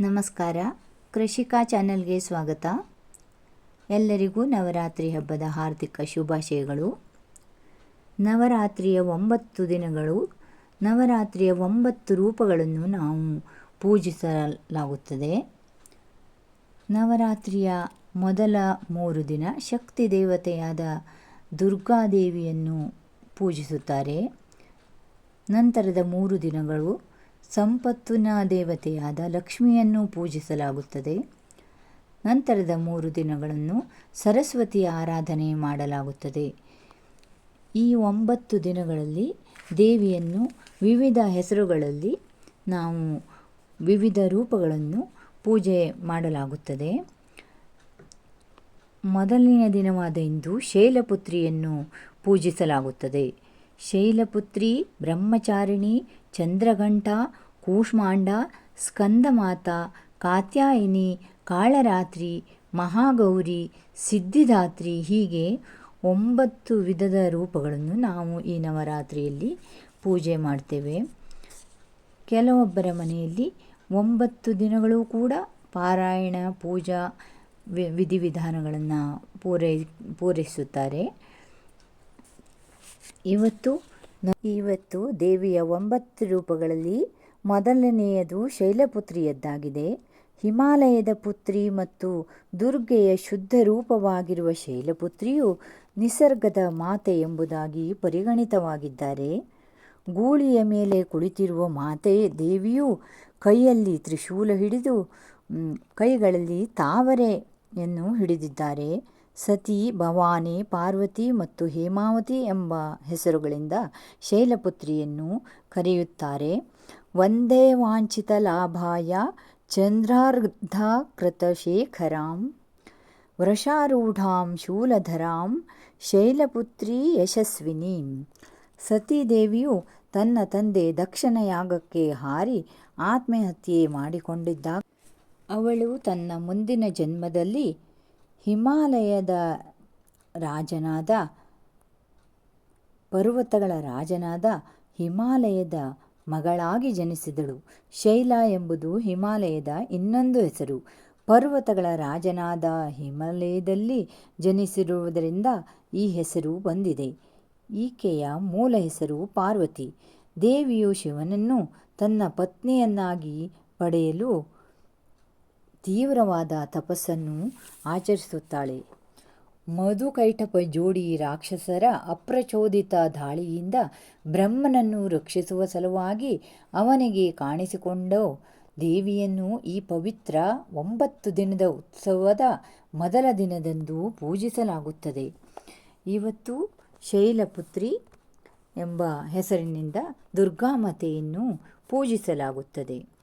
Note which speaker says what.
Speaker 1: ನಮಸ್ಕಾರ. ಕೃಷಿಕಾ ಚಾನೆಲ್ಗೆ ಸ್ವಾಗತ. ಎಲ್ಲರಿಗೂ ನವರಾತ್ರಿ ಹಬ್ಬದ ಹಾರ್ದಿಕ ಶುಭಾಶಯಗಳು. ನವರಾತ್ರಿಯ ಒಂಬತ್ತು ದಿನಗಳು, ನವರಾತ್ರಿಯ ಒಂಬತ್ತು ರೂಪಗಳನ್ನು ನಾವು ಪೂಜಿಸಲಾಗುತ್ತದೆ. ನವರಾತ್ರಿಯ ಮೊದಲ ಮೂರು ದಿನ ಶಕ್ತಿ ದೇವತೆಯಾದ ದುರ್ಗಾದೇವಿಯನ್ನು ಪೂಜಿಸುತ್ತಾರೆ. ನಂತರದ ಮೂರು ದಿನಗಳು ಸಂಪತ್ತಿನ ದೇವತೆಯಾದ ಲಕ್ಷ್ಮಿಯನ್ನು ಪೂಜಿಸಲಾಗುತ್ತದೆ. ನಂತರದ ಮೂರು ದಿನಗಳನ್ನು ಸರಸ್ವತಿಯ ಆರಾಧನೆ ಮಾಡಲಾಗುತ್ತದೆ. ಈ ಒಂಬತ್ತು ದಿನಗಳಲ್ಲಿ ದೇವಿಯನ್ನು ವಿವಿಧ ಹೆಸರುಗಳಲ್ಲಿ ನಾವು ವಿವಿಧ ರೂಪಗಳನ್ನು ಪೂಜೆ ಮಾಡಲಾಗುತ್ತದೆ. ಮೊದಲನೆಯ ದಿನವಾದ ಇಂದು ಶೈಲಪುತ್ರಿಯನ್ನು ಪೂಜಿಸಲಾಗುತ್ತದೆ. ಶೈಲಪುತ್ರಿ, ಬ್ರಹ್ಮಚಾರಿಣಿ ಚಂದ್ರಘಂಟ, ಕೂಷ್ಮಾಂಡ, ಸ್ಕಂದಮಾತಾ, ಕಾತ್ಯಾಯಿನಿ, ಕಾಳರಾತ್ರಿ, ಮಹಾಗೌರಿ, ಸಿದ್ಧಿದಾತ್ರಿ ಹೀಗೆ ಒಂಬತ್ತು ವಿಧದ ರೂಪಗಳನ್ನು ನಾವು ಈ ನವರಾತ್ರಿಯಲ್ಲಿ ಪೂಜೆ ಮಾಡ್ತೇವೆ. ಕೆಲವೊಬ್ಬರ ಮನೆಯಲ್ಲಿ ಒಂಬತ್ತು ದಿನಗಳು ಕೂಡ ಪಾರಾಯಣ, ಪೂಜಾ ವಿಧಿವಿಧಾನಗಳನ್ನು ಪೂರೈ, ಪೂರೈಸುತ್ತಾರೆ. ಇವತ್ತು ಇವತ್ತು ದೇವಿಯ ಒಂಬತ್ತು ರೂಪಗಳಲ್ಲಿ ಮೊದಲನೆಯದು ಶೈಲಪುತ್ರಿಯದ್ದಾಗಿದೆ. ಹಿಮಾಲಯದ ಪುತ್ರಿ ಮತ್ತು ದುರ್ಗೆಯ ಶುದ್ಧ ರೂಪವಾಗಿರುವ ಶೈಲಪುತ್ರಿಯು ನಿಸರ್ಗದ ಮಾತೆ ಎಂಬುದಾಗಿ ಪರಿಗಣಿತವಾಗಿದ್ದಾರೆ. ಗೂಳಿಯ ಮೇಲೆ ಕುಳಿತಿರುವ ಮಾತೆ ದೇವಿಯು ಕೈಯಲ್ಲಿ ತ್ರಿಶೂಲ ಹಿಡಿದು ಕೈಗಳಲ್ಲಿ ತಾವರೆಯನ್ನು ಹಿಡಿದಿದ್ದಾರೆ. ಸತಿ ಭವಾನಿ, ಪಾರ್ವತಿ ಮತ್ತು ಹೇಮಾವತಿ ಎಂಬ ಹೆಸರುಗಳಿಂದ ಶೈಲಪುತ್ರಿಯನ್ನು ಕರೆಯುತ್ತಾರೆ. ವಂದೇ ವಾಂಛಿತ ಲಾಭಾಯ ಚಂದ್ರಾರ್ಧಕೃತಶೇಖರಾಂ ವೃಷಾರೂಢಾಂ ಶೂಲಧರಾಂ ಶೈಲಪುತ್ರಿ ಯಶಸ್ವಿನಿ ಸತೀದೇವಿಯು ತನ್ನ ತಂದೆ ದಕ್ಷಿಣ ಯಾಗಕ್ಕೆ ಹಾರಿ ಆತ್ಮಹತ್ಯೆ ಮಾಡಿಕೊಂಡಿದ್ದಾಗ ಅವಳು ತನ್ನ ಮುಂದಿನ ಜನ್ಮದಲ್ಲಿ ಹಿಮಾಲಯದ ರಾಜನಾದ, ಪರ್ವತಗಳ ರಾಜನಾದ ಹಿಮಾಲಯದ ಮಗಳಾಗಿ ಜನಿಸಿದಳು. ಶೈಲ ಎಂಬುದು ಹಿಮಾಲಯದ ಇನ್ನೊಂದು ಹೆಸರು. ಪರ್ವತಗಳ ರಾಜನಾದ ಹಿಮಾಲಯದಲ್ಲಿ ಜನಿಸಿರುವುದರಿಂದ ಈ ಹೆಸರು ಬಂದಿದೆ. ಈಕೆಯ ಮೂಲ ಹೆಸರು ಪಾರ್ವತಿ. ದೇವಿಯು ಶಿವನನ್ನು ತನ್ನ ಪತ್ನಿಯನ್ನಾಗಿ ಪಡೆಯಲು ತೀವ್ರವಾದ ತಪಸ್ಸನ್ನು ಆಚರಿಸುತ್ತಾಳೆ. ಮಧುಕೈಟಪ ಜೋಡಿ ರಾಕ್ಷಸರ ಅಪ್ರಚೋದಿತ ದಾಳಿಯಿಂದ ಬ್ರಹ್ಮನನ್ನು ರಕ್ಷಿಸುವ ಸಲುವಾಗಿ ಅವನಿಗೆ ಕಾಣಿಸಿಕೊಂಡ ದೇವಿಯನ್ನು ಈ ಪವಿತ್ರ ಒಂಬತ್ತು ದಿನದ ಉತ್ಸವದ ಮೊದಲ ದಿನದಂದು ಪೂಜಿಸಲಾಗುತ್ತದೆ. ಇವತ್ತು ಶೈಲಪುತ್ರಿ ಎಂಬ ಹೆಸರಿನಿಂದ ದುರ್ಗಾಮಾತೆಯನ್ನು ಪೂಜಿಸಲಾಗುತ್ತದೆ.